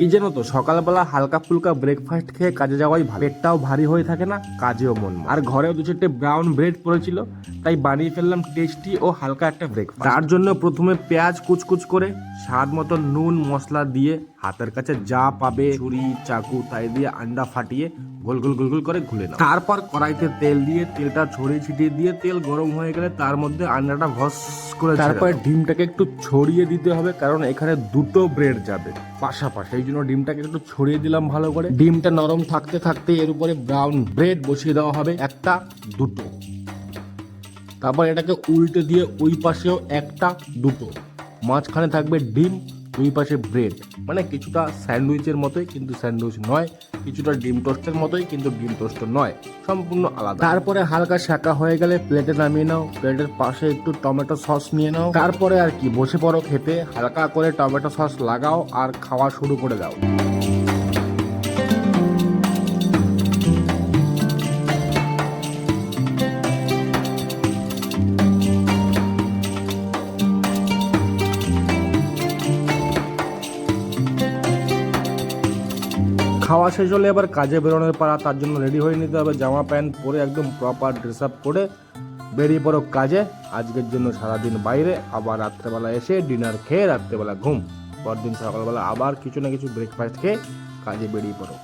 কি জানো তো, সকালবেলা হালকা ফুলকা ব্রেকফাস্ট খেয়ে কাজে যাওয়াই ভালো পেটটাও ভারী হয়ে থাকে না, কাজেও মন মানে। আর ঘরেও দু চারটে ব্রাউন ব্রেড পড়েছিল, তাই বানিয়ে ফেললাম টেস্টি ও হালকা একটা ব্রেকফাস্ট তার জন্য প্রথমে পেঁয়াজ কুচকুচ করে, স্বাদ মতো নুন মশলা দিয়ে হাতের কাছে যা পাবে, ছুরি, চাকু, তাই দিয়ে আন্ডা ফাটিয়ে গোল গোল গোল গোল করে ঘুলে নাও। তারপর কড়াইতে তেল দিয়ে তেলটা ছড়িয়ে ছিটিয়ে দিয়ে তেল গরম হয়ে গেলে তার মধ্যে আন্ডাটা ভস করে তারপরে ডিমটাকে একটু ছড়িয়ে দিতে হবে কারণ এখানে দুটো ব্রেড যাবে পাশাপাশি। এই জন্য ডিমটাকে একটু ছড়িয়ে দিলাম ভালো করে। ডিমটা নরম থাকতে থাকতে এর উপরে ব্রাউন ব্রেড বসিয়ে দেওয়া হবে একটা দুটো। তারপর এটাকে উল্টে দিয়ে ওই পাশেও একটা দুটো। মাঝখানে থাকবে ডিম দুই পাশে ব্রেড মানে কিছুটা স্যান্ডউইচের মতোই, কিন্তু স্যান্ডউইচ নয়, কিছুটা ডিম টোস্টের মতোই, কিন্তু ডিম টোস্ট নয়, সম্পূর্ণ আলাদা। তারপরে হালকা শাকা হয়ে গেলে প্লেটে নামিয়ে নাও প্লেটের পাশে একটু টমেটো সস নিয়ে নাও। তারপরে আর কি, বসে পড়ো খেতে, হালকা করে টমেটো সস লাগাও আর খাওয়া শুরু করে দাও। খাওয়া শেষ হলে এবার কাজে বেরোনোর পাড়া তার জন্য রেডি হয়ে নিতে হবে, জামা প্যান্ট পরে একদম প্রপার ড্রেস আপ করে বেরিয়ে পড়ো কাজে। আজকের জন্য সারাদিন বাইরে, আবার রাত্রেবেলা এসে ডিনার খেয়ে রাত্রেবেলা ঘুম। পরদিন সকালবেলা আবার কিছু না কিছু ব্রেকফাস্ট খেয়ে কাজে বেরিয়ে পড়ো।